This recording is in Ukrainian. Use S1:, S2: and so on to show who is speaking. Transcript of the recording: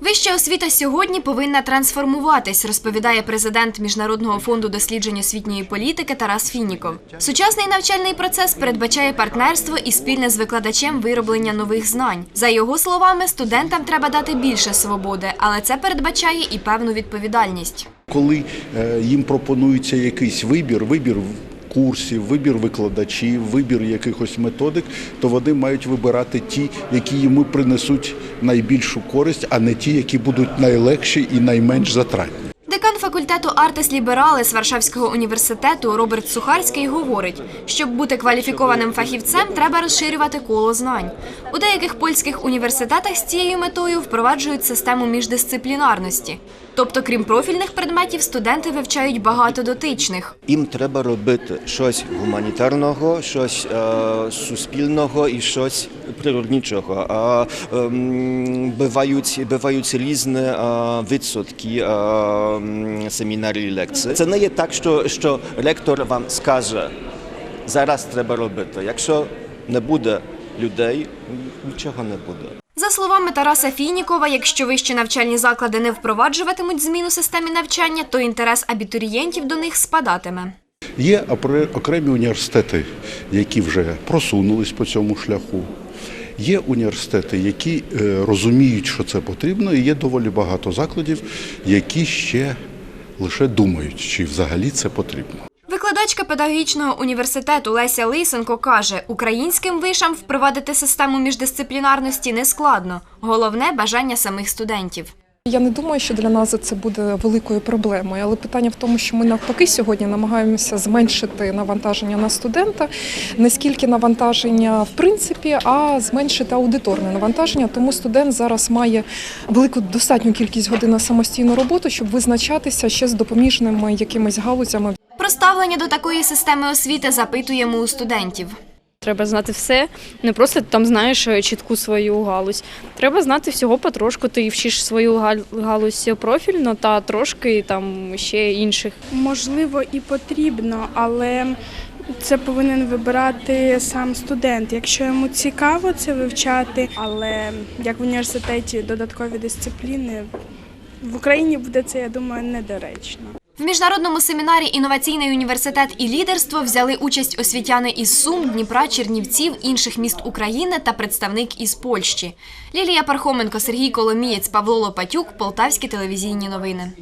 S1: Вища освіта сьогодні повинна трансформуватись, розповідає президент Міжнародного фонду досліджень освітньої політики Тарас Фініков. Сучасний навчальний процес передбачає партнерство і спільне з викладачем вироблення нових знань. За його словами, студентам треба дати більше свободи, але це передбачає і певну відповідальність.
S2: Коли е, їм пропонується якийсь вибір, вибір курсів, вибір викладачів, вибір якихось методик, то вони мають вибирати ті, які йому принесуть найбільшу користь, а не ті, які будуть найлегші і найменш затратні.
S1: Факультету Артес Лібералес Варшавського університету Роберт Сухарський говорить, щоб бути кваліфікованим фахівцем, треба розширювати коло знань. У деяких польських університетах з цією метою впроваджують систему міждисциплінарності. Тобто, крім профільних предметів, студенти вивчають багато дотичних.
S3: Їм треба робити щось гуманітарного, щось е, суспільного і щось природничого. А ем, бувають, бувають різні е, відсотки е, м, семінарів і лекцій. Це не є так, що, що ректор вам скаже, зараз треба робити. Якщо не буде людей, нічого не буде.
S1: За словами Тараса Фінікова, якщо вищі навчальні заклади не впроваджуватимуть змін у системі навчання, то інтерес абітурієнтів до них спадатиме.
S2: Є окремі університети, які вже просунулись по цьому шляху. Є університети, які розуміють, що це потрібно, і є доволі багато закладів, які ще лише думають, чи взагалі це потрібно.
S1: Викладачка педагогічного університету Леся Лисенко каже, українським вишам впровадити систему міждисциплінарності не складно. Головне бажання самих студентів.
S4: Я не думаю, що для нас це буде великою проблемою, але питання в тому, що ми навпаки сьогодні намагаємося зменшити навантаження на студента, не скільки навантаження в принципі, а зменшити аудиторне навантаження. Тому студент зараз має велику достатню кількість годин на самостійну роботу, щоб визначатися ще з допоміжними якимись галузями.
S1: Про ставлення до такої системи освіти запитуємо у студентів.
S5: Треба знати все, не просто там знаєш е, чітку свою галузь. Треба знати всього потрошку. Ти вчиш свою галузь профільно та трошки там ще інших.
S6: Можливо, і потрібно, але це повинен вибирати сам студент. Якщо йому цікаво це вивчати, але як в університеті додаткові дисципліни в Україні буде це, я думаю, недоречно.
S1: В міжнародному семінарі Інноваційний університет і лідерство взяли участь освітяни із Сум, Дніпра, Чернівців, інших міст України та представник із Польщі. Лілія Пархоменко, Сергій Коломієць, Павло Лопатюк, Полтавські телевізійні новини.